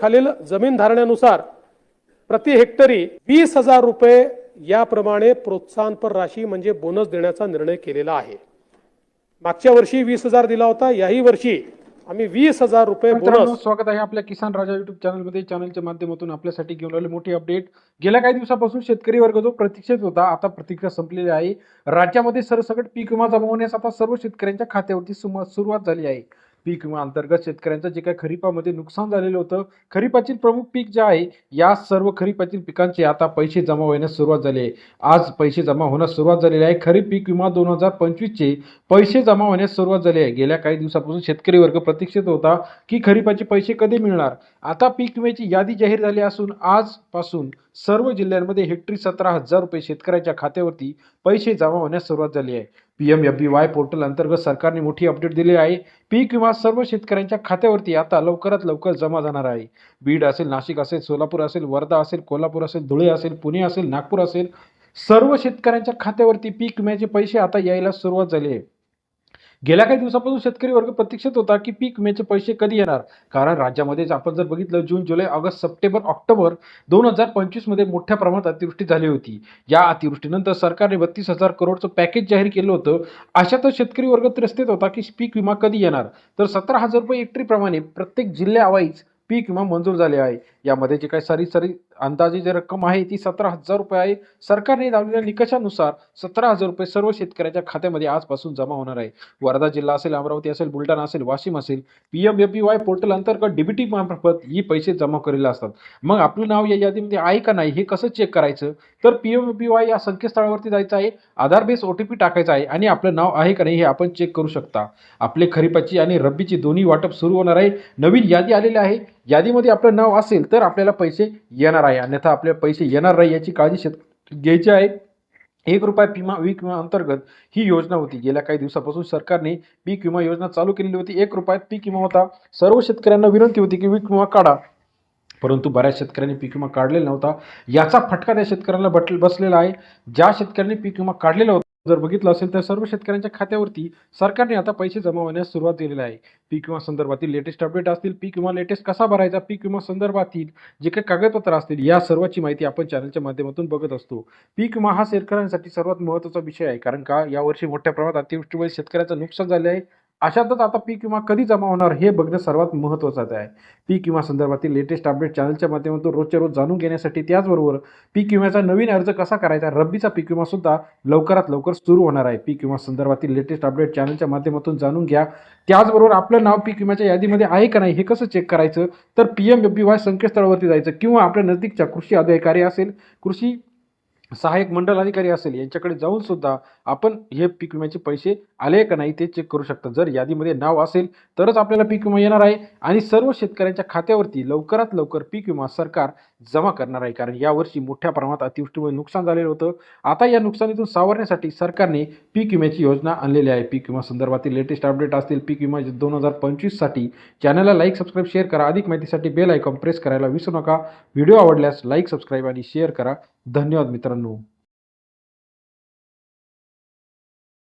खालील जमीन धारण्यानुसार प्रति हेक्टरी वीस हजार रुपये याप्रमाणे प्रोत्साहनपर राशी म्हणजे बोनस देण्याचा निर्णय केलेला आहे. मागच्या वर्षी वीस हजार दिला होता याही वर्षी आम्ही वीस हजार रुपये बोनस स्वागत आहे आपल्या किसान राजा युट्यूब चॅनलमध्ये चॅनलच्या माध्यमातून आपल्यासाठी घेऊन आले मोठी अपडेट गेल्या काही दिवसापासून शेतकरी वर्ग जो प्रतीक्षेत होता आता प्रतीक्षा संपलेली आहे. राज्यामध्ये सरसकट पीक विमा जमा होण्यास आता सर्व शेतकऱ्यांच्या खात्यावरती सुरुवात झाली आहे. पीक विमा अंतर्गत शेतकऱ्यांचं जे काही खरीपामध्ये नुकसान झालेलं होतं खरीपातील प्रमुख पीक जे आहे या सर्व खरीपातील पिकांचे आता पैसे जमा होण्यास सुरुवात झाली आहे. आज पैसे जमा होण्यास सुरुवात झालेली आहे. खरीप पीक विमा दोन हजार पंचवीसचे पैसे जमा होण्यास सुरुवात झाली आहे. गेल्या काही दिवसापासून शेतकरी वर्ग प्रतीक्षित होता की खरीपाचे पैसे कधी मिळणार? आता पीक विम्याची यादी जाहीर झाली असून आजपासून सर्व जिल्ह्यांमध्ये हेक्टरी सतरा हजार रुपये शेतकऱ्याच्या खात्यावरती पैसे जमा होण्यास सुरुवात झाली आहे. P M F B Y portal अंतर्गत सरकारने मोठी अपडेट दिली आहे. पीक विमा सर्व शेतकऱ्यांच्या खात्यावरती आता लवकरात लवकर जमा जाणार आहे. बीड असेल नाशिक असेल सोलापूर असेल वर्धा असेल कोल्हापूर असेल धुळे असेल पुणे असेल नागपूर असेल सर्व शेतकऱ्यांच्या खात्यावरती पीक विम्याचे पैसे आता यायला सुरुवात झाली आहे. गेल्या काही दिवसापासून शेतकरी वर्ग प्रतीक्षित होता की पीक विम्याचे पैसे कधी येणार? कारण राज्यामध्येच आपण जर बघितलं जून जुलै ऑगस्ट सप्टेंबर ऑक्टोबर दोन हजार पंचवीसमध्ये मोठ्या प्रमाणात अतिवृष्टी झाली होती. या अतिवृष्टीनंतर सरकारने बत्तीस हजार करोडचं पॅकेज जाहीर केलं होतं. अशातच शेतकरी वर्ग त्रस्तेत होता की पीक विमा कधी येणार? तर सतरा हजार रुपये एकट्रीप्रमाणे प्रत्येक जिल्ह्यावाईज पीक विमा मंजूर झाले आहे. यामध्ये जे काही सरी सरी अंदाजे जी रक्कम आहे ती सतरा हजार रुपये आहे. सरकारने लावलेल्या निकषानुसार सतरा हजार रुपये सर्व शेतकऱ्याच्या खात्यामध्ये आजपासून जमा होणार आहे. वर्धा जिल्हा असेल अमरावती असेल बुलढाणा असेल वाशिम असेल P M F Y portal अंतर्गत डीबीटी मार्फत ही पैसे जमा केलेले असतात. मग आपलं नाव या यादीमध्ये आहे का नाही हे कसं चेक करायचं? तर पी एम एफ वाय या संकेतस्थळावरती जायचं आहे. Aadhaar base O T P टाकायचा आहे आणि आपलं नाव आहे का नाही हे आपण चेक करू शकता. आपले खरीपाची आणि रब्बीची दोन्ही वाटप सुरू होणार आहे. नवीन यादी आलेली आहे. यादीमध्ये आपलं नाव असेल तर आपल्याला पैसे येणार आहे. अन्यथा आपले पैसे येणार नाही याची काळजी शेत घ्यायची आहे. एक रुपया विमा पीक विमा अंतर्गत ही योजना होती. गेल्या काही दिवसापासून सरकारने पीक विमा योजना चालू केलेली होती. एक रुपयात पीक विमा होता. सर्व शेतकऱ्यांना विनंती होती की पीक विमा काढा. परंतु बऱ्याच शेतकऱ्यांनी पीक विमा काढलेला नव्हता. याचा फटका त्या शेतकऱ्यांना बट बसलेला आहे. ज्या शेतकऱ्यांनी पीक विमा काढलेला होता जर बघितलं असेल तर सर्व शेतकऱ्यांच्या खात्यावरती सरकारने आता पैसे जमा होण्यास सुरुवात केलेली आहे. पीक विमा संदर्भातील लेटेस्ट अपडेट असतील पीक विमा लेटेस्ट कसा भरायचा पीक विमा संदर्भातील जे काही कागदपत्र असतील या सर्वाची माहिती आपण चॅनलच्या माध्यमातून बघत असतो. पीक विमा हा शेतकऱ्यांसाठी सर्वात महत्त्वाचा विषय आहे कारण का? यावर्षी मोठ्या प्रमाणात अतिवृष्टीमुळे शेतकऱ्याचं नुकसान झाले आहे. अशातच आता पीक विमा कधी जमा होणार हे बघणं सर्वात महत्त्वाचं आहे. पीक विमा संदर्भातील लेटेस्ट अपडेट चॅनलच्या माध्यमातून रोजच्या रोज जाणून घेण्यासाठी त्याचबरोबर पीक विम्याचा नवीन अर्ज कसा करायचा रब्बीचा पीक विमा सुद्धा लवकरात लवकर सुरू होणार आहे. पीक विमा संदर्भातील लेटेस्ट अपडेट चॅनलच्या माध्यमातून जाणून घ्या. त्याचबरोबर आपलं नाव पीक विम्याच्या यादीमध्ये आहे का नाही हे कसं चेक करायचं? तर P M F B Y संकेतस्थळावरती जायचं किंवा आपल्या नजदीकच्या कृषी अधिकारी असेल कृषी सहाय्यक मंडल अधिकारी असेल यांच्याकडे जाऊन सुद्धा आपण हे पीक विम्याचे पैसे आले का नाही ते चेक करू शकता. जर यादीमध्ये नाव असेल तरच आपल्याला पीक विमा येणार आहे आणि सर्व शेतकऱ्यांच्या खात्यावरती लवकरात लवकर पीक विमा सरकार जमा करणार आहे. कारण यावर्षी मोठ्या प्रमाणात अतिवृष्टीमुळे नुकसान झालेलं होतं. आता या नुकसानीतून सावरण्यासाठी सरकारने पीक विम्याची योजना आणलेली आहे. पीक विमा संदर्भातील लेटेस्ट अपडेट असतील पीक विमा दोन हजार पंचवीससाठी चॅनलला लाईक सबस्क्राईब शेअर करा. अधिक माहितीसाठी बेल आयकॉन प्रेस करायला विसरू नका. व्हिडिओ आवडल्यास लाईक सबस्क्राईब आणि शेअर करा. धन्यवाद मित्रांनो.